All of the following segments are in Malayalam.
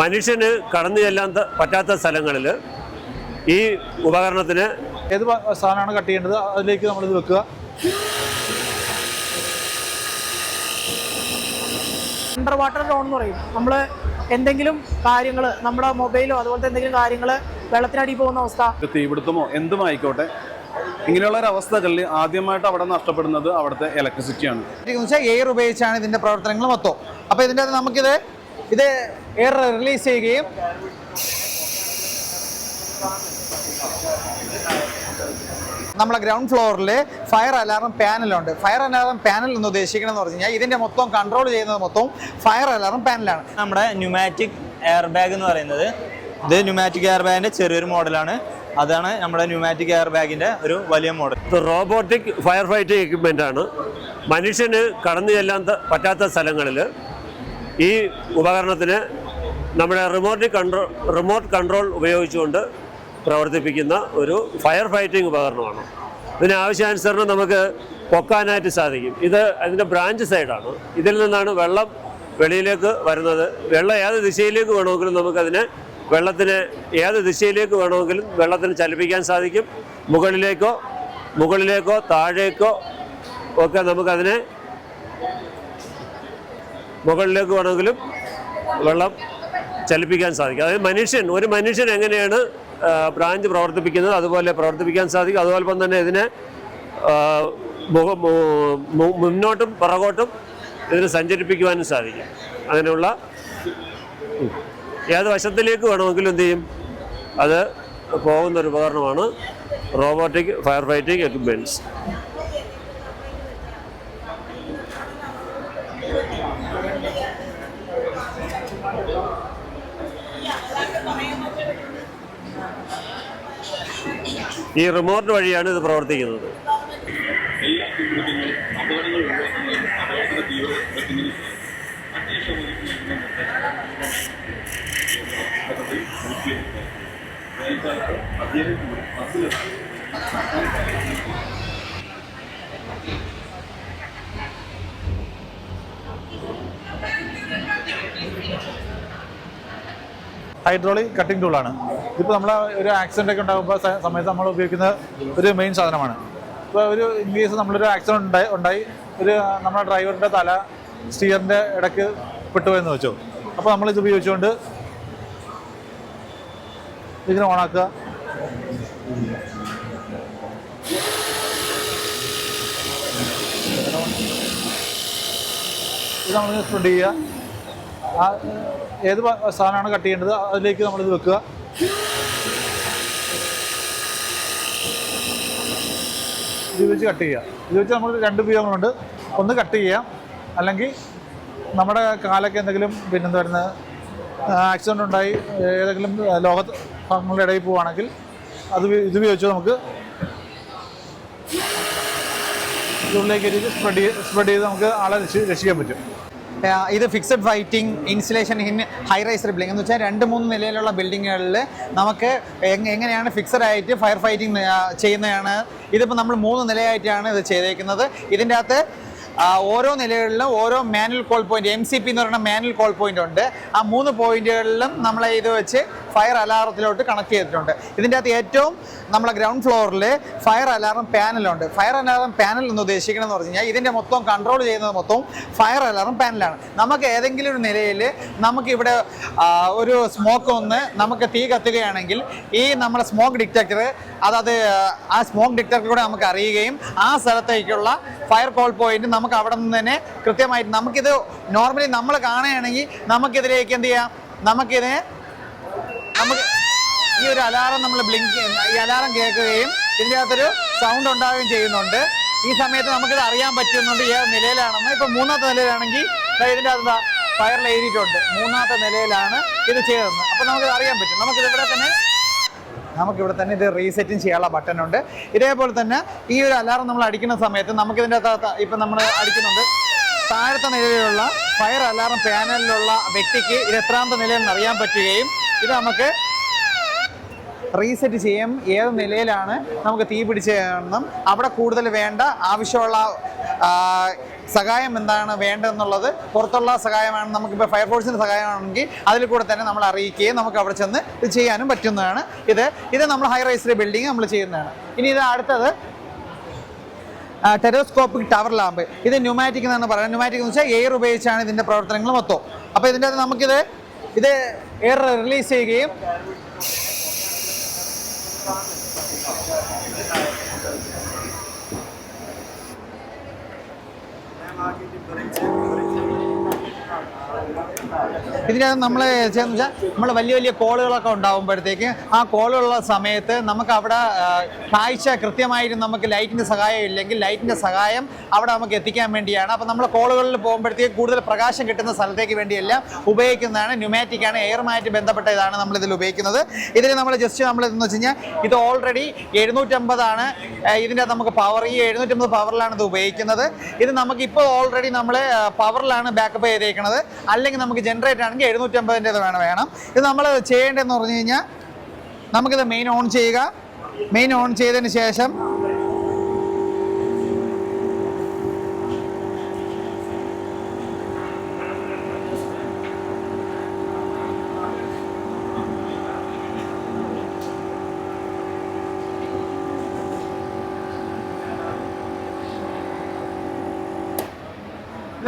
മനുഷ്യന് കടന്നു ചെല്ലാൻ പറ്റാത്ത സ്ഥലങ്ങളിൽ ഈ ഉപകരണത്തിന് ഏത് സാധനമാണ് കട്ട് ചെയ്യേണ്ടത്? അതിലേക്ക് നമ്മളിത് വെക്കുക. അണ്ടർ വാട്ടർ ഡ്രോൺ എന്ന് പറയും. നമ്മൾ എന്തെങ്കിലും കാര്യങ്ങൾ നമ്മുടെ മൊബൈലോ അതുപോലത്തെ എന്തെങ്കിലും കാര്യങ്ങൾ വെള്ളത്തിനടി പോകുന്ന അവസ്ഥ. തീപിടുത്തമോ എന്തും ആയിക്കോട്ടെ. ഇങ്ങനെയുള്ള ഒരു അവസ്ഥകളിൽ ആദ്യമായിട്ട് അവിടെ നഷ്ടപ്പെടുന്നത് അവിടുത്തെ ഇലക്ട്രിസിറ്റിയാണ് എയർ ഉപയോഗിച്ചാണ് ഇതിന്റെ പ്രവർത്തനങ്ങൾ മൊത്തം. അപ്പൊ ഇതിന്റെ നമുക്കിത് ഇത് എയർ റിലീസ് ചെയ്യുകയും നമ്മളെ ഗ്രൗണ്ട് ഫ്ലോറിൽ ഫയർ അലാറം പാനലുണ്ട് ഫയർ അലാറം പാനൽ എന്ന് ഉദ്ദേശിക്കണമെന്ന് പറഞ്ഞു കഴിഞ്ഞാൽ ഇതിന്റെ മൊത്തം കൺട്രോൾ ചെയ്യുന്നത് മൊത്തം ഫയർ അലാറം പാനലാണ് നമ്മുടെ ന്യൂമാറ്റിക് എയർ ബാഗ് എന്ന് പറയുന്നത്. ഇത് ന്യൂമാറ്റിക് എയർ ബാഗിന്റെ ചെറിയൊരു മോഡലാണ് അതാണ് നമ്മുടെ ന്യൂമാറ്റിക് എയർ ബാഗിന്റെ ഒരു വലിയ മോഡൽ ഇത് റോബോട്ടിക് ഫയർ ഫൈറ്റിംഗ് എക്യുപ്മെന്റ് ആണ് മനുഷ്യന് കടന്നു ചെല്ലാൻ പറ്റാത്ത സ്ഥലങ്ങളിൽ ഈ ഉപകരണത്തിന് നമ്മുടെ റിമോട്ട് കൺട്രോൾ റിമോട്ട് കൺട്രോൾ ഉപയോഗിച്ചുകൊണ്ട് പ്രവർത്തിപ്പിക്കുന്ന ഒരു ഫയർ ഫൈറ്റിംഗ് ഉപകരണമാണ്. ഇതിന് ആവശ്യാനുസരണം നമുക്ക് പൊക്കാനായിട്ട് സാധിക്കും. ഇത് അതിന്റെ ബ്രാഞ്ച് സൈഡാണ് ഇതിൽ നിന്നാണ് വെള്ളം വെളിയിലേക്ക് വരുന്നത്. വെള്ളം ഏത് ദിശയിലേക്ക് വേണമെങ്കിലും നമുക്കതിനെ വെള്ളത്തിന് ഏത് ദിശയിലേക്ക് വേണമെങ്കിലും വെള്ളത്തിന് ചലിപ്പിക്കാൻ സാധിക്കും. മുകളിലേക്കോ മുകളിലേക്കോ താഴേക്കോ ഒക്കെ നമുക്കതിനെ മുകളിലേക്ക് വേണമെങ്കിലും വെള്ളം ചലിപ്പിക്കാൻ സാധിക്കും. അതായത് മനുഷ്യൻ ഒരു മനുഷ്യൻ എങ്ങനെയാണ് ബ്രാഞ്ച് പ്രവർത്തിപ്പിക്കുന്നത് അതുപോലെ പ്രവർത്തിപ്പിക്കാൻ സാധിക്കും. അതുപോലെ തന്നെ ഇതിനെ മുന്നോട്ടും പുറകോട്ടും ഇതിനെ സഞ്ചരിപ്പിക്കുവാനും സാധിക്കും. അങ്ങനെയുള്ള. ഏത് വശത്തിലേക്ക് വേണമെങ്കിലും എന്ത് ചെയ്യും? അത് പോകുന്നൊരു ഉപകരണമാണ് റോബോട്ടിക് ഫയർ ഫൈറ്റിംഗ് എക്യുപ്മെന്റ്സ് ഈ റിമോട്ട് വഴിയാണ് ഇത് പ്രവർത്തിക്കുന്നത്. ഹൈഡ്രോളിക് കട്ടിംഗ് ടൂളാണ് ഇപ്പോൾ നമ്മൾ ഒരു ആക്സിഡന്റ് ഒക്കെ ഉണ്ടാകുമ്പോൾ സമയത്ത് നമ്മൾ ഉപയോഗിക്കുന്ന ഒരു മെയിൻ സാധനമാണ്. ഇപ്പോൾ ഒരു ഇൻ കേസ് നമ്മളൊരു ആക്സിഡന്റ് ഉണ്ടായി ഉണ്ടായി ഒരു നമ്മുടെ ഡ്രൈവറിന്റെ തല സ്റ്റിയറിന്റെ ഇടയ്ക്ക് പെട്ടുപോയെന്ന് വെച്ചു. അപ്പോൾ നമ്മൾ ഇത് ഉപയോഗിച്ചുകൊണ്ട് ഇതിനെ ഓണാക്കുക ഇത് നമ്മൾ സ്പ്രെഡ് ചെയ്യുക. ആ ഏത് സാധനമാണ് കട്ട് ചെയ്യേണ്ടത്? അതിലേക്ക് നമ്മളിത് വെക്കുക. ഇത് വെച്ച് കട്ട് ചെയ്യുക. ഇത് വെച്ച് നമ്മൾ രണ്ട് ഉപയോഗങ്ങളുണ്ട്. ഒന്ന് കട്ട് ചെയ്യാം അല്ലെങ്കിൽ നമ്മുടെ കാലൊക്കെ എന്തെങ്കിലും പിന്നെന്താ പറയുന്നത് ആക്സിഡന്റ് ഉണ്ടായി ഏതെങ്കിലും ലോക ഭാഗങ്ങളുടെ ഇടയിൽ പോവുകയാണെങ്കിൽ അത് ഇത് ഉപയോഗിച്ച് നമുക്ക് ഇതിലേക്ക് സ്പ്രെഡ് ചെയ്ത് സ്പ്രെഡ് ചെയ്ത് നമുക്ക് ആളെ രക്ഷി- രക്ഷിക്കാൻ പറ്റും. ഇത് fixed fighting insulation in high rise building എന്ന് വെച്ചാൽ രണ്ട് മൂന്ന് നിലയിലുള്ള ബിൽഡിങ്ങുകളിൽ നമുക്ക് എങ്ങനെയാണ് ഫിക്സഡ് ആയിട്ട് ഫയർ ഫൈറ്റിംഗ് ചെയ്യുന്നതാണ്. ഇതിപ്പോൾ നമ്മൾ മൂന്ന് നിലയായിട്ടാണ് ഇത് ചെയ്തേക്കുന്നത്. ഇതിന്റെ അകത്ത് ഓരോ നിലകളിലും ഓരോ manual call point M C P എന്ന് പറയുന്ന മാനുവൽ കോൾ പോയിന്റ് ഉണ്ട്. ആ മൂന്ന് പോയിന്റുകളിലും നമ്മൾ ഇത് വെച്ച് ഫയർ അലാറത്തിലോട്ട് കണക്ട് ചെയ്തിട്ടുണ്ട്. ഇതിന്റെ അകത്ത് ഏറ്റവും നമ്മളെ ഗ്രൗണ്ട് ഫ്ലോറിൽ ഫയർ അലാറം പാനലുണ്ട് ഫയർ അലാറം പാനൽ എന്ന് ഉദ്ദേശിക്കണമെന്ന് പറഞ്ഞു കഴിഞ്ഞാൽ ഇതിന്റെ മൊത്തം കൺട്രോൾ ചെയ്യുന്നത് മൊത്തം ഫയർ അലാറം പാനലാണ് നമുക്ക് ഏതെങ്കിലും ഒരു നിലയിൽ നമുക്കിവിടെ ഒരു സ്മോക്ക് ഒന്ന് നമുക്ക് തീ കത്തുകയാണെങ്കിൽ ഈ നമ്മുടെ സ്മോക്ക് ഡിറ്റക്ടർ അതായത് ആ സ്മോക്ക് ഡിറ്റക്ടറിലൂടെ നമുക്ക് അറിയുകയും ആ സ്ഥലത്തേക്കുള്ള ഫയർ കോൾ പോയിന്റ് നമുക്ക് അവിടെ നിന്ന് തന്നെ കൃത്യമായിട്ട് നമുക്കിത് നോർമലി നമ്മൾ കാണുകയാണെങ്കിൽ നമുക്കിതിലേക്ക് എന്ത് ചെയ്യാം? നമുക്കിത് നമുക്ക് ഈ ഒരു അലാറം നമ്മൾ ബ്ലിങ്ക് ഈ അലാറം കേൾക്കുകയും ഇതിന്റെ അകത്തൊരു സൗണ്ട് ഉണ്ടാവുകയും ചെയ്യുന്നുണ്ട്. ഈ സമയത്ത് നമുക്കിത് അറിയാൻ പറ്റുന്നുണ്ട് ഏത് നിലയിലാണെന്ന്. ഇപ്പം മൂന്നാമത്തെ നിലയിലാണെങ്കിൽ ഇതിന്റെ അകത്ത് ഫയറിൽ എഴുതിയിട്ടുണ്ട്. മൂന്നാമത്തെ നിലയിലാണ് ഇത് ചെയ്തതെന്ന്. അപ്പം നമുക്കിത് അറിയാൻ പറ്റും. നമുക്കിത് ഇവിടെ തന്നെ നമുക്കിവിടെ തന്നെ ഇത് റീസെറ്റും ചെയ്യാനുള്ള ബട്ടൺ ഉണ്ട്. ഇതേപോലെ തന്നെ ഈ ഒരു അലാറം നമ്മൾ അടിക്കുന്ന സമയത്ത് നമുക്കിതിന്റെ അകത്ത് ഇപ്പം നമ്മൾ അടിക്കുന്നുണ്ട്. താഴത്തെ നിലയിലുള്ള ഫയർ അലാറം പാനലിലുള്ള വ്യക്തിക്ക് ഇത് എത്രാമത്തെ നിലയിൽ അറിയാൻ പറ്റുകയും ഇത് നമുക്ക് റീസെറ്റ് ചെയ്യാം. ഏത് നിലയിലാണ് നമുക്ക് തീ പിടിച്ചതെന്നും അവിടെ കൂടുതൽ വേണ്ട ആവശ്യമുള്ള സഹായം എന്താണ് വേണ്ടതെന്നുള്ളത് പുറത്തുള്ള സഹായമാണ് നമുക്കിപ്പോൾ ഫയർഫോഴ്സിന്റെ സഹായമാണെങ്കിൽ അതിൽ കൂടെ തന്നെ നമ്മൾ അറിയിക്കുകയും നമുക്ക് അവിടെ ചെന്ന് ഇത് ചെയ്യാനും പറ്റുന്നതാണ്. ഇത് ഇത് നമ്മൾ ഹൈ റൈസിലെ ബിൽഡിംഗ് നമ്മൾ ചെയ്യുന്നതാണ്. ഇനി ഇത് അടുത്തത് ടെറോസ്കോപ്പിക് ടവർ ലാമ്പ് ഇത് ന്യൂമാറ്റിക് എന്നാണ് പറയുന്നത്. ന്യൂമാറ്റിക് എന്ന് വെച്ചാൽ എയർ ഉപയോഗിച്ചാണ് ഇതിന്റെ പ്രവർത്തനങ്ങൾ മൊത്തം. അപ്പോൾ ഇതിന്റെ അത് നമുക്കിത് ഇത് എയർ റിലീസ് ചെയ്യുകയും ഇതിനകത്ത് നമ്മൾ ചെയ്യുന്ന വെച്ചാൽ നമ്മൾ വലിയ വലിയ കോളുകളൊക്കെ ഉണ്ടാകുമ്പോഴത്തേക്ക് ആ കോളുള്ള സമയത്ത് നമുക്ക് അവിടെ കാഴ്ച കൃത്യമായിട്ട് നമുക്ക് ലൈറ്റിന്റെ സഹായം ഇല്ലെങ്കിൽ ലൈറ്റിന്റെ സഹായം അവിടെ നമുക്ക് എത്തിക്കാൻ വേണ്ടിയാണ്. അപ്പോൾ നമ്മൾ കോളുകളിൽ പോകുമ്പോഴത്തേക്ക് കൂടുതൽ പ്രകാശം കിട്ടുന്ന സ്ഥലത്തേക്ക് വേണ്ടിയെല്ലാം ഉപയോഗിക്കുന്നതാണ്. ന്യൂമാറ്റിക്കാണ് എയറുമായിട്ട് ബന്ധപ്പെട്ട ഇതാണ് നമ്മളിതിൽ ഉപയോഗിക്കുന്നത്. ഇതിൽ നമ്മൾ ജസ്റ്റ് നമ്മൾ എന്ന് വെച്ച് കഴിഞ്ഞാൽ ഇത് ഓൾറെഡി എഴുന്നൂറ്റമ്പതാണ്. ഇതിന്റെ നമുക്ക് പവർ ഈ എഴുന്നൂറ്റമ്പത് പവറിലാണ് ഇത് ഉപയോഗിക്കുന്നത്. ഇത് നമുക്ക് ഇപ്പോൾ ഓൾറെഡി നമ്മൾ പവറിലാണ് ബാക്കപ്പ് ചെയ്തേക്കുന്നത് അല്ലെങ്കിൽ നമുക്ക് ജനറേറ്റർ ആണെങ്കിൽ എഴുന്നൂറ്റമ്പതിന്റെത് വേണം വേണം. ഇത് നമ്മൾ ചെയ്യേണ്ടതെന്ന് പറഞ്ഞു കഴിഞ്ഞാൽ നമുക്കിത് മെയിൻ ഓൺ ചെയ്യുക. മെയിൻ ഓൺ ചെയ്തതിന് ശേഷം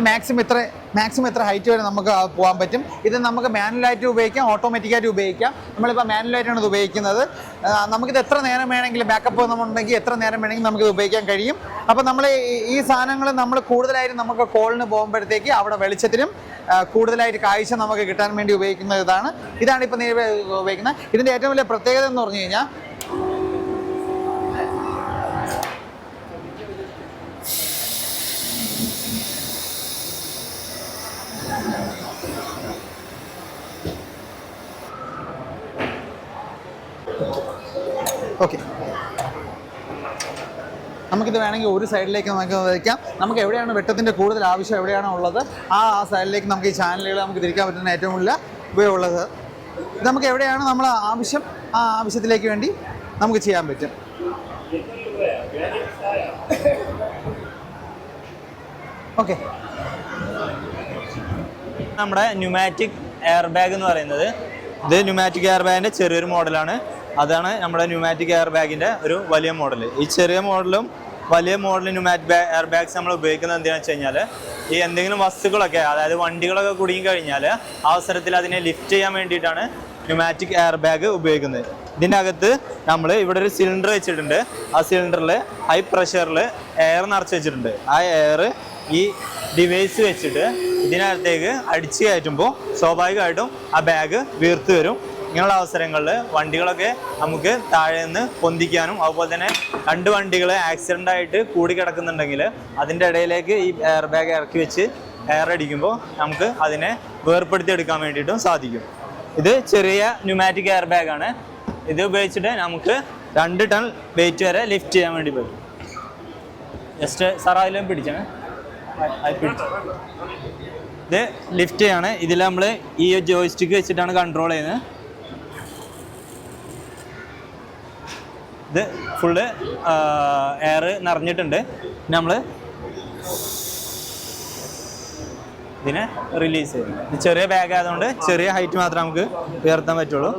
മാക്സിമം ഇത്ര മാക്സിമം എത്ര ഹൈറ്റ് വരെ നമുക്ക് പോകാൻ പറ്റും? ഇത് നമുക്ക് മാനുവലായിട്ട് ഉപയോഗിക്കാം ഓട്ടോമാറ്റിക്കായിട്ട് ഉപയോഗിക്കാം. നമ്മളിപ്പോൾ മാനുവലായിട്ടാണ് ഇത് ഉപയോഗിക്കുന്നത്. നമുക്കിത് എത്ര നേരം വേണമെങ്കിലും ബാക്കപ്പ് നമ്മളുണ്ടെങ്കിൽ എത്ര നേരം വേണമെങ്കിലും നമുക്കിത് ഉപയോഗിക്കാൻ കഴിയും. അപ്പോൾ നമ്മൾ ഈ- ഈ സാധനങ്ങൾ നമ്മൾ കൂടുതലായിട്ട് നമുക്ക് കോളിന് പോകുമ്പോഴത്തേക്ക് അവിടെ വെളിച്ചത്തിനും കൂടുതലായിട്ട് കാഴ്ച നമുക്ക് കിട്ടാൻ വേണ്ടി ഉപയോഗിക്കുന്ന ഇതാണ്. ഇതാണ് ഇപ്പോൾ നിലവിൽ ഉപയോഗിക്കുന്നത്. ഇതിന്റെ ഏറ്റവും വലിയ പ്രത്യേകത എന്ന് പറഞ്ഞു കഴിഞ്ഞാൽ ഓക്കെ നമുക്കിത് വേണമെങ്കിൽ ഒരു സൈഡിലേക്ക് നമുക്ക് വയ്ക്കാം. നമുക്ക് എവിടെയാണ് വെട്ടത്തിന്റെ കൂടുതൽ ആവശ്യം എവിടെയാണോ ഉള്ളത്? ആ ആ സൈഡിലേക്ക് നമുക്ക് ഈ ചാനലുകൾ നമുക്ക് തിരിക്കാൻ പറ്റുന്ന ഏറ്റവും കൂടുതൽ ഉപയോഗമുള്ളത് ഇത് നമുക്ക് എവിടെയാണ് നമ്മൾ ആവശ്യം? ആ ആവശ്യത്തിലേക്ക് വേണ്ടി നമുക്ക് ചെയ്യാൻ പറ്റും. ഓക്കെ നമ്മുടെ ന്യൂമാറ്റിക് എയർ ബാഗ് എന്ന് പറയുന്നത്. ഇത് ന്യൂമാറ്റിക് എയർ ബാഗിന്റെ ചെറിയൊരു മോഡലാണ്. അതാണ് നമ്മുടെ ന്യൂമാറ്റിക് എയർ ബാഗിന്റെ ഒരു വലിയ മോഡൽ ഈ ചെറിയ മോഡലും വലിയ മോഡൽ ന്യൂമാറ്റിക് എയർ ബാഗ്സ് നമ്മൾ ഉപയോഗിക്കുന്നത് എന്തിനാണെന്ന് വെച്ച് കഴിഞ്ഞാൽ ഈ എന്തെങ്കിലും വസ്തുക്കളൊക്കെ അതായത് വണ്ടികളൊക്കെ കുടുങ്ങി കഴിഞ്ഞാൽ അവസരത്തിൽ അതിനെ ലിഫ്റ്റ് ചെയ്യാൻ വേണ്ടിയിട്ടാണ് ന്യൂമാറ്റിക് എയർ ബാഗ് ഉപയോഗിക്കുന്നത്. ഇതിന്റെ അകത്ത് നമ്മൾ ഇവിടെ ഒരു സിലിണ്ടർ വെച്ചിട്ടുണ്ട്. ആ സിലിണ്ടറിൽ ഹൈ പ്രഷറിൽ എയർ നിറച്ച് വെച്ചിട്ടുണ്ട്. ആ എയർ ഈ ഡിവൈസ് വെച്ചിട്ട് ഇതിനകത്തേക്ക് അടിച്ചു കയറ്റുമ്പോൾ സ്വാഭാവികമായിട്ടും ആ ബാഗ് വീർത്ത് വരും. ഇങ്ങനെയുള്ള അവസരങ്ങളിൽ വണ്ടികളൊക്കെ നമുക്ക് താഴെ നിന്ന് പൊന്തിക്കാനും അതുപോലെ തന്നെ രണ്ട് വണ്ടികൾ ആക്സിഡന്റ് ആയിട്ട് കൂടി കിടക്കുന്നുണ്ടെങ്കിൽ അതിന്റെ ഇടയിലേക്ക് ഈ എയർ ബാഗ് ഇറക്കി വെച്ച് എയർ അടിക്കുമ്പോൾ നമുക്ക് അതിനെ വേർപ്പെടുത്തി എടുക്കാൻ വേണ്ടിയിട്ടും സാധിക്കും. ഇത് ചെറിയ ന്യൂമാറ്റിക് എയർ ബാഗാണ് ഇത് ഉപയോഗിച്ചിട്ട് നമുക്ക് രണ്ട് ടൺ വെയിറ്റ് വരെ ലിഫ്റ്റ് ചെയ്യാൻ വേണ്ടി പറ്റും. ജസ്റ്റ് സാർ അതിലും പിടിച്ചാണ് ഇത് ലിഫ്റ്റ് ചെയ്യാണ് ഇതിൽ നമ്മൾ ഈ ജോയിസ്റ്റിക്ക് വെച്ചിട്ടാണ് കൺട്രോൾ ചെയ്യുന്നത്. ഇത് ഫുള്ള് എയർ നിറഞ്ഞിട്ടുണ്ട്. നമ്മൾ ഇതിനെ റിലീസ് ചെയ്യും ചെറിയ ബാഗ് ആയതുകൊണ്ട് ചെറിയ ഹൈറ്റ് മാത്രമേ നമുക്ക് ഉയർത്താൻ പറ്റുള്ളൂ.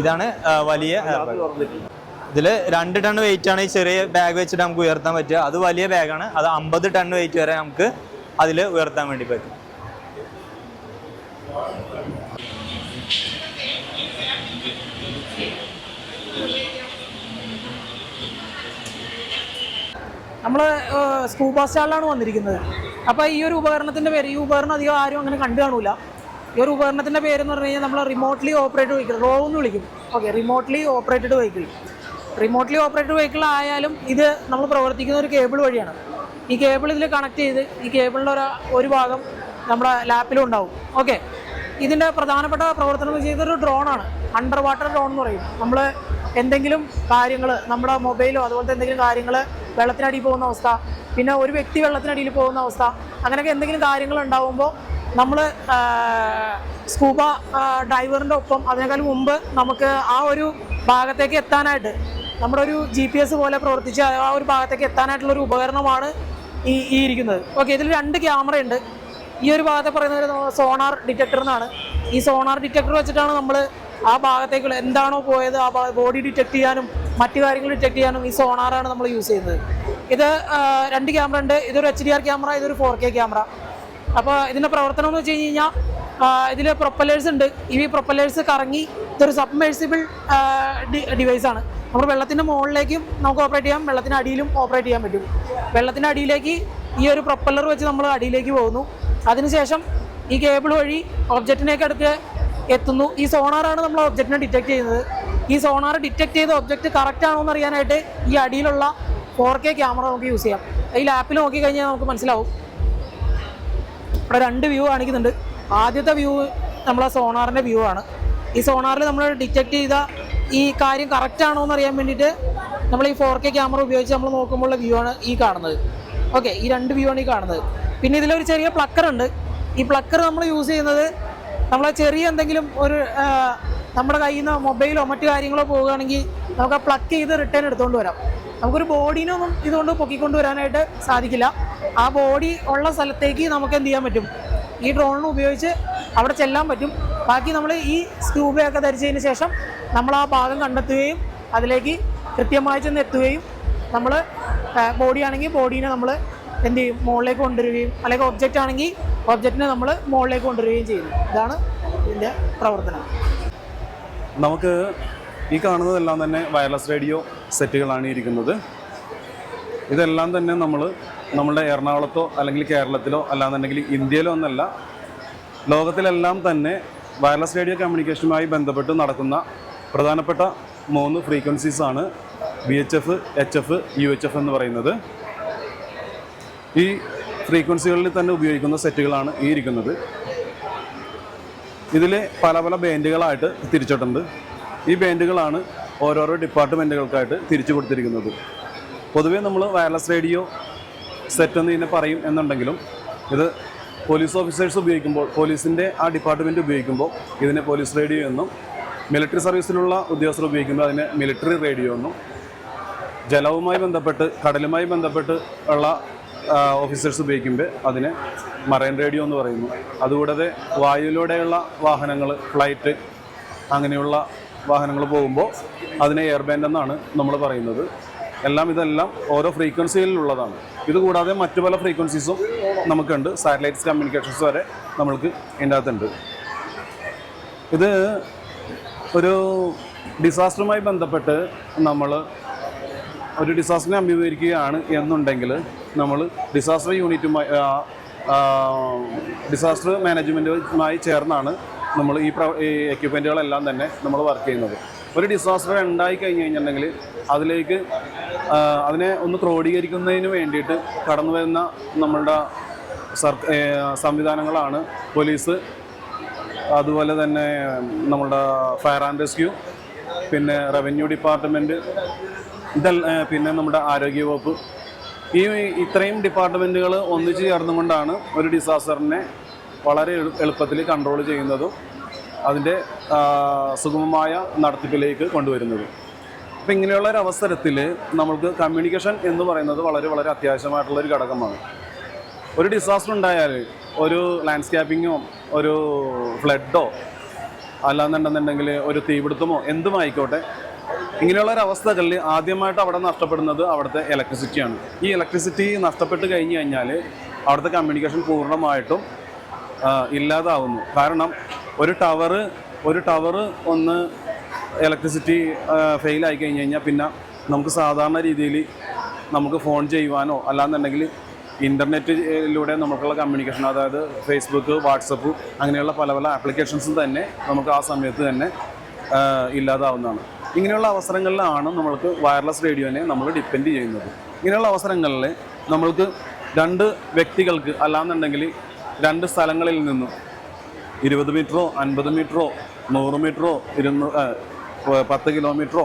ഇതാണ് വലിയ ഇതിൽ രണ്ട് ടൺ വെയിറ്റ് ആണ് ഈ ചെറിയ ബാഗ് വെച്ചിട്ട് നമുക്ക് ഉയർത്താൻ പറ്റുക. അത് വലിയ ബാഗാണ് അത് അമ്പത് ടൺ വെയിറ്റ് വരെ നമുക്ക് അതിൽ ഉയർത്താൻ വേണ്ടി പറ്റും. നമ്മൾ സ്കൂബ സ്റ്റാളിലാണ് വന്നിരിക്കുന്നത്. അപ്പോൾ ഈ ഒരു ഉപകരണത്തിന്റെ പേര് ഈ ഉപകരണം അധികം ആരും അങ്ങനെ കണ്ടു കാണൂല. ഈ ഒരു ഉപകരണത്തിന്റെ പേര് എന്ന് പറഞ്ഞു കഴിഞ്ഞാൽ നമ്മൾ റിമോട്ട്ലി ഓപ്പറേറ്റഡ് വെഹിക്കിൾ റോ എന്ന് വിളിക്കും. Okay remotely operated vehicle remotely operated vehicle ആയാലും ഇത് നമ്മൾ പ്രവർത്തിക്കുന്ന ഒരു കേബിൾ വഴിയാണ്. ഈ കേബിൾ ഇതിൽ കണക്ട് ചെയ്ത് ഈ കേബിളിന്റെ ഒരു ഒരു ഭാഗം നമ്മുടെ ലാപ്പിലും ഉണ്ടാവും. ഓക്കെ ഇതിന്റെ പ്രധാനപ്പെട്ട പ്രവർത്തനം ഇതൊരു ഡ്രോണാണ് അണ്ടർ വാട്ടർ ഡ്രോൺ എന്ന് പറയും. നമ്മൾ എന്തെങ്കിലും കാര്യങ്ങൾ നമ്മുടെ മൊബൈലോ അതുപോലത്തെ എന്തെങ്കിലും കാര്യങ്ങൾ വെള്ളത്തിനടിയിൽ പോകുന്ന അവസ്ഥ പിന്നെ ഒരു വ്യക്തി വെള്ളത്തിനടിയിൽ പോകുന്ന അവസ്ഥ അങ്ങനെയൊക്കെ എന്തെങ്കിലും കാര്യങ്ങൾ ഉണ്ടാവുമ്പോൾ നമ്മൾ സ്കൂബ ഡൈവറിന്റെ ഒപ്പം അതിനേക്കാൾ മുമ്പ് നമുക്ക് ആ ഒരു ഭാഗത്തേക്ക് എത്താനായിട്ട് നമ്മുടെ ഒരു ജി പി എസ് പോലെ പ്രവർത്തിച്ച് ആ ഒരു ഭാഗത്തേക്ക് എത്താനായിട്ടുള്ള ഒരു ഉപകരണമാണ് ഈ ഈ ഇരിക്കുന്നത്. ഓക്കെ ഇതിൽ രണ്ട് ക്യാമറ ഉണ്ട്. ഈ ഒരു ഭാഗത്തെ പറയുന്നത് സോണാർ ഡിറ്റക്ടർ എന്നാണ് ഈ സോണാർ ഡിറ്റക്ടർ വെച്ചിട്ടാണ് നമ്മൾ ആ ഭാഗത്തേക്കുള്ള എന്താണോ പോയത് ആ ബോഡി ഡിറ്റക്ട് ചെയ്യാനും മറ്റു കാര്യങ്ങൾ ഡിറ്റക്ട് ചെയ്യാനും ഈ സോണാറാണ് നമ്മൾ യൂസ് ചെയ്യുന്നത്. ഇത് രണ്ട് ക്യാമറ ഉണ്ട്. ഇതൊരു എച്ച് ഡി ആർ ക്യാമറ ഇതൊരു ഫോർ കെ ക്യാമറ അപ്പോൾ ഇതിന്റെ പ്രവർത്തനം എന്ന് വെച്ച് കഴിഞ്ഞ് കഴിഞ്ഞാൽ ഇതിൽ പ്രൊപ്പല്ലേഴ്സ് ഉണ്ട്. ഈ പ്രൊപ്പല്ലേഴ്സ് കറങ്ങി ഇതൊരു സബ്മേഴ്സിബിൾ ഡിവൈസ് ആണ്. നമ്മൾ വെള്ളത്തിന്റെ മുകളിലേക്കും നമുക്ക് ഓപ്പറേറ്റ് ചെയ്യാം. വെള്ളത്തിന് അടിയിലും ഓപ്പറേറ്റ് ചെയ്യാൻ പറ്റും. വെള്ളത്തിന്റെ അടിയിലേക്ക് ഈ ഒരു പ്രൊപ്പല്ലർ വെച്ച് നമ്മൾ അടിയിലേക്ക് പോകുന്നു. അതിനുശേഷം ഈ കേബിൾ വഴി ഒബ്ജക്റ്റിനേക്ക് അടുത്ത് എത്തുന്നു. ഈ സോണാറാണ് നമ്മൾ ഒബ്ജക്റ്റിനെ ഡിറ്റക്ട് ചെയ്യുന്നത്. ഈ സോണാർ ഡിറ്റക്ട് ചെയ്ത ഒബ്ജക്റ്റ് കറക്റ്റ് ആണോ എന്ന് അറിയാനായിട്ട് ഈ അടിയിലുള്ള ഫോർ കെ ക്യാമറ നമുക്ക് യൂസ് ചെയ്യാം. ഈ ആപ്പിൽ നോക്കിക്കഴിഞ്ഞാൽ നമുക്ക് മനസ്സിലാവും. ഇവിടെ രണ്ട് വ്യൂ കാണിക്കുന്നുണ്ട്. ആദ്യത്തെ വ്യൂ നമ്മളെ സോണാറിന്റെ വ്യൂ ആണ്. ഈ സോണാറിൽ നമ്മൾ ഡിറ്റക്ട് ചെയ്ത ഈ കാര്യം കറക്റ്റ് ആണോ അറിയാൻ വേണ്ടിയിട്ട് നമ്മൾ ഈ ഫോർ കെ ക്യാമറ ഉപയോഗിച്ച് നമ്മൾ നോക്കുമ്പോഴുള്ള വ്യൂ ആണ് ഈ കാണുന്നത്. ഓക്കെ ഈ രണ്ട് വ്യൂ ആണ് ഈ കാണുന്നത്. പിന്നെ ഇതിലൊരു ചെറിയ പ്ലക്കർ ഉണ്ട്. ഈ പ്ലക്കർ നമ്മൾ യൂസ് ചെയ്യുന്നത് നമ്മൾ ചെറിയ എന്തെങ്കിലും ഒരു നമ്മുടെ കയ്യിൽ നിന്ന് മൊബൈലോ മറ്റു കാര്യങ്ങളോ പോവുകയാണെങ്കിൽ നമുക്ക് ആ പ്ലക്ക് ചെയ്ത് റിട്ടേൺ എടുത്തുകൊണ്ട് വരാം. നമുക്കൊരു ബോഡീനൊന്നും ഇതുകൊണ്ട് പൊക്കിക്കൊണ്ട് വരാനായിട്ട് സാധിക്കില്ല. ആ ബോഡി ഉള്ള സ്ഥലത്തേക്ക് നമുക്ക് എന്ത് ചെയ്യാൻ പറ്റും? ഈ ഡ്രോണിനെ ഉപയോഗിച്ച് അവിടെ ചെല്ലാൻ പറ്റും. ബാക്കി നമ്മൾ ഈ സ്ക്യൂബയൊക്കെ ധരിച്ചതിന് ശേഷം നമ്മൾ ആ ഭാഗം കണ്ടെത്തുകയും അതിലേക്ക് കൃത്യമായി ചെന്ന് എത്തുകയും നമ്മൾ ബോഡി ആണെങ്കിൽ ബോഡീനെ നമ്മൾ എന്ത് ചെയ്യും? മുകളിലേക്ക് കൊണ്ടുവരികയും അല്ലെങ്കിൽ ഒബ്ജക്റ്റ് ആണെങ്കിൽ ഒബ്ജക്റ്റിനെ നമ്മൾ മുകളിലേക്ക് കൊണ്ടുവരികയും ചെയ്യുന്നു. ഇതാണ് ഇതിന്റെ പ്രവർത്തനം. നമുക്ക് ഈ കാണുന്നതെല്ലാം തന്നെ വയർലെസ് റേഡിയോ സെറ്റുകളാണ് ഇരിക്കുന്നത്. ഇതെല്ലാം തന്നെ നമ്മൾ നമ്മുടെ എറണാകുളത്തോ അല്ലെങ്കിൽ കേരളത്തിലോ അല്ലാന്നുണ്ടെങ്കിൽ ഇന്ത്യയിലോ ഒന്നല്ല ലോകത്തിലെല്ലാം തന്നെ വയർലെസ് റേഡിയോ കമ്മ്യൂണിക്കേഷനുമായി ബന്ധപ്പെട്ട് നടക്കുന്ന പ്രധാനപ്പെട്ട മൂന്ന് ഫ്രീക്വൻസീസ് ആണ് V H F H F U H F എന്ന് പറയുന്നത്. ഈ ഫ്രീക്വൻസികളിൽ തന്നെ ഉപയോഗിക്കുന്ന സെറ്റുകളാണ് ഈ ഇരിക്കുന്നത്. ഇതിൽ പല പല ബാൻഡുകളായിട്ട് തിരിച്ചിട്ടുണ്ട്. ഈ ബാൻഡുകളാണ് ഓരോരോ ഡിപ്പാർട്ട്മെന്റുകൾക്കായിട്ട് തിരിച്ചു കൊടുത്തിരിക്കുന്നത്. പൊതുവേ നമ്മൾ വയർലെസ് റേഡിയോ സെറ്റ് എന്ന് ഇതിനെ പറയും എന്നുണ്ടെങ്കിലും ഇത് പോലീസ് ഓഫീസേഴ്സ് ഉപയോഗിക്കുമ്പോൾ പോലീസിന്റെ ആ ഡിപ്പാർട്ട്മെന്റ് ഉപയോഗിക്കുമ്പോൾ ഇതിനെ പോലീസ് റേഡിയോ എന്നും മിലിറ്ററി സർവീസിലുള്ള ഉദ്യോഗസ്ഥർ ഉപയോഗിക്കുമ്പോൾ അതിനെ മിലിറ്ററി റേഡിയോ എന്നും ജലവുമായി ബന്ധപ്പെട്ട് കടലുമായി ബന്ധപ്പെട്ട് ഉള്ള ഓഫീസേഴ്സ് ഉപയോഗിക്കുമ്പോൾ അതിനെ മറൈൻ റേഡിയോ എന്ന് പറയുന്നു. അതുകൂടാതെ വായുവിലൂടെയുള്ള വാഹനങ്ങൾ ഫ്ലൈറ്റ് അങ്ങനെയുള്ള വാഹനങ്ങൾ പോകുമ്പോൾ അതിനെ എയർ ബാൻഡ് എന്നാണ് നമ്മൾ പറയുന്നത്. എല്ലാം ഇതെല്ലാം ഓരോ ഫ്രീക്വൻസിയിലുള്ളതാണ്. ഇതുകൂടാതെ മറ്റു പല ഫ്രീക്വൻസീസും നമുക്കുണ്ട്. സാറ്റലൈറ്റ്സ് കമ്മ്യൂണിക്കേഷൻസ് വരെ നമ്മൾക്ക് ഇതിന്റെ അകത്തുണ്ട് ഇത് ഒരു ഡിസാസ്റ്ററുമായി ബന്ധപ്പെട്ട് നമ്മൾ ഒരു ഡിസാസ്റ്ററിനെ അഭിമുഖീകരിക്കുകയാണ് എന്നുണ്ടെങ്കിൽ നമ്മൾ ഡിസാസ്റ്റർ യൂണിറ്റുമായി ഡിസാസ്റ്റർ മാനേജ്മെന്റുമായി ചേർന്നാണ് നമ്മൾ ഈ പ്ര ഈ എക്യുപ്മെന്റുകളെല്ലാം തന്നെ നമ്മൾ വർക്ക് ചെയ്യുന്നത്. ഒരു ഡിസാസ്റ്റർ ഉണ്ടായി കഴിഞ്ഞ് കഴിഞ്ഞിട്ടുണ്ടെങ്കിൽ അതിലേക്ക് അതിനെ ഒന്ന് ക്രോഡീകരിക്കുന്നതിന് വേണ്ടിയിട്ട് കടന്നു വരുന്ന നമ്മളുടെ സംവിധാനങ്ങളാണ് പോലീസ് അതുപോലെ തന്നെ നമ്മളുടെ ഫയർ ആൻഡ് റെസ്ക്യൂ പിന്നെ റവന്യൂ ഡിപ്പാർട്ട്മെന്റ് ഇതൽ പിന്നെ നമ്മുടെ ആരോഗ്യവകുപ്പ് ഈ ഇത്രയും ഡിപ്പാർട്ട്മെന്റുകൾ ഒന്നിച്ച് ചേർന്നുകൊണ്ടാണ് ഒരു ഡിസാസ്റ്ററിനെ വളരെ എളുപ്പത്തിൽ കൺട്രോൾ ചെയ്യുന്നതും അതിന്റെ സുഗമമായ നടത്തിപ്പിലേക്ക് കൊണ്ടുവരുന്നത്. അപ്പം ഇങ്ങനെയുള്ള ഒരു അവസരത്തിൽ നമ്മൾക്ക് കമ്മ്യൂണിക്കേഷൻ എന്ന് പറയുന്നത് വളരെ വളരെ അത്യാവശ്യമായിട്ടുള്ള ഒരു ഘടകമാണ്. ഒരു ഡിസാസ്റ്റർ ഉണ്ടായാൽ ഒരു ലാൻഡ്സ്കേപ്പിങ്ങോ ഒരു ഫ്ലഡോ അല്ലാന്നുണ്ടെന്നുണ്ടെങ്കിൽ ഒരു തീപിടുത്തമോ എന്തും ആയിക്കോട്ടെ. ഇങ്ങനെയുള്ള ഒരു അവസ്ഥകളിൽ ആദ്യമായിട്ട് അവിടെ നഷ്ടപ്പെടുന്നത് അവിടുത്തെ ഇലക്ട്രിസിറ്റിയാണ് ഈ ഇലക്ട്രിസിറ്റി നഷ്ടപ്പെട്ട് കഴിഞ്ഞ് കഴിഞ്ഞാൽ അവിടുത്തെ കമ്മ്യൂണിക്കേഷൻ പൂർണമായിട്ടും ഇല്ലാതാവുന്നു. കാരണം ഒരു ടവറ് ഒരു ടവറ് ഒന്ന് ഇലക്ട്രിസിറ്റി ഫെയിൽ ആയി കഴിഞ്ഞ് കഴിഞ്ഞാൽ പിന്നെ നമുക്ക് സാധാരണ രീതിയിൽ നമുക്ക് ഫോൺ ചെയ്യുവാനോ അല്ലാന്നുണ്ടെങ്കിൽ ഇന്റർനെറ്റിലൂടെ നമുക്കുള്ള കമ്മ്യൂണിക്കേഷൻ അതായത് ഫേസ്ബുക്ക് വാട്സപ്പ് അങ്ങനെയുള്ള പല പല ആപ്ലിക്കേഷൻസും തന്നെ നമുക്ക് ആ സമയത്ത് തന്നെ ഇല്ലാതാവുന്നതാണ്. ഇങ്ങനെയുള്ള അവസരങ്ങളിലാണ് നമ്മൾക്ക് വയർലെസ് റേഡിയോനെ നമ്മൾ ഡിപ്പെൻഡ് ചെയ്യുന്നത്. ഇങ്ങനെയുള്ള അവസരങ്ങളിൽ നമ്മൾക്ക് രണ്ട് വ്യക്തികൾക്ക് അല്ലാന്നുണ്ടെങ്കിൽ രണ്ട് സ്ഥലങ്ങളിൽ നിന്നും ഇരുപത് മീറ്ററോ അൻപത് മീറ്ററോ നൂറ് മീറ്ററോ ഇരുന്നൂ പത്ത് കിലോമീറ്ററോ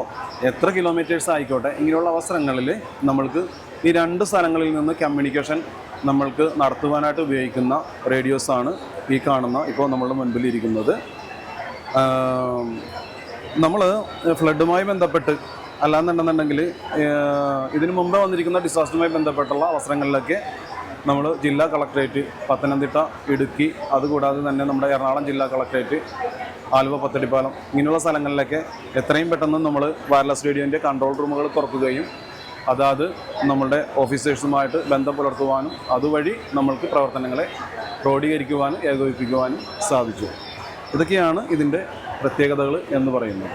എത്ര കിലോമീറ്റേഴ്സ് ആയിക്കോട്ടെ ഇങ്ങനെയുള്ള അവസരങ്ങളിൽ നമ്മൾക്ക് ഈ രണ്ട് സ്ഥലങ്ങളിൽ നിന്ന് കമ്മ്യൂണിക്കേഷൻ നമ്മൾക്ക് നടത്തുവാനായിട്ട് ഉപയോഗിക്കുന്ന റേഡിയോസാണ് ഈ കാണുന്ന ഇപ്പോൾ നമ്മളുടെ മുൻപിൽ ഇരിക്കുന്നത്. നമ്മൾ ഫ്ലഡുമായി ബന്ധപ്പെട്ട് അല്ലാന്നുണ്ടെന്നുണ്ടെങ്കിൽ ഇതിനു മുമ്പ് വന്നിരിക്കുന്ന ഡിസാസ്റ്ററുമായി ബന്ധപ്പെട്ടുള്ള അവസരങ്ങളിലൊക്കെ നമ്മൾ ജില്ലാ കളക്ടറേറ്റ് പത്തനംതിട്ട ഇടുക്കി അതുകൂടാതെ തന്നെ നമ്മുടെ എറണാകുളം ജില്ലാ കളക്ടറേറ്റ് ആലുവ പത്തടിപ്പാലം ഇങ്ങനെയുള്ള സ്ഥലങ്ങളിലൊക്കെ എത്രയും പെട്ടെന്ന് നമ്മൾ വയർലെസ് റേഡിയോന്റെ കൺട്രോൾ റൂമുകൾ തുറക്കുകയും അതാത് നമ്മളുടെ ഓഫീസേഴ്സുമായിട്ട് ബന്ധം പുലർത്തുവാനും അതുവഴി നമ്മൾക്ക് പ്രവർത്തനങ്ങളെ ക്രോഡീകരിക്കുവാനും ഏകോപിപ്പിക്കുവാനും സാധിച്ചു. ഇതൊക്കെയാണ് ഇതിന്റെ പ്രത്യേകതകൾ എന്ന് പറയുന്നത്.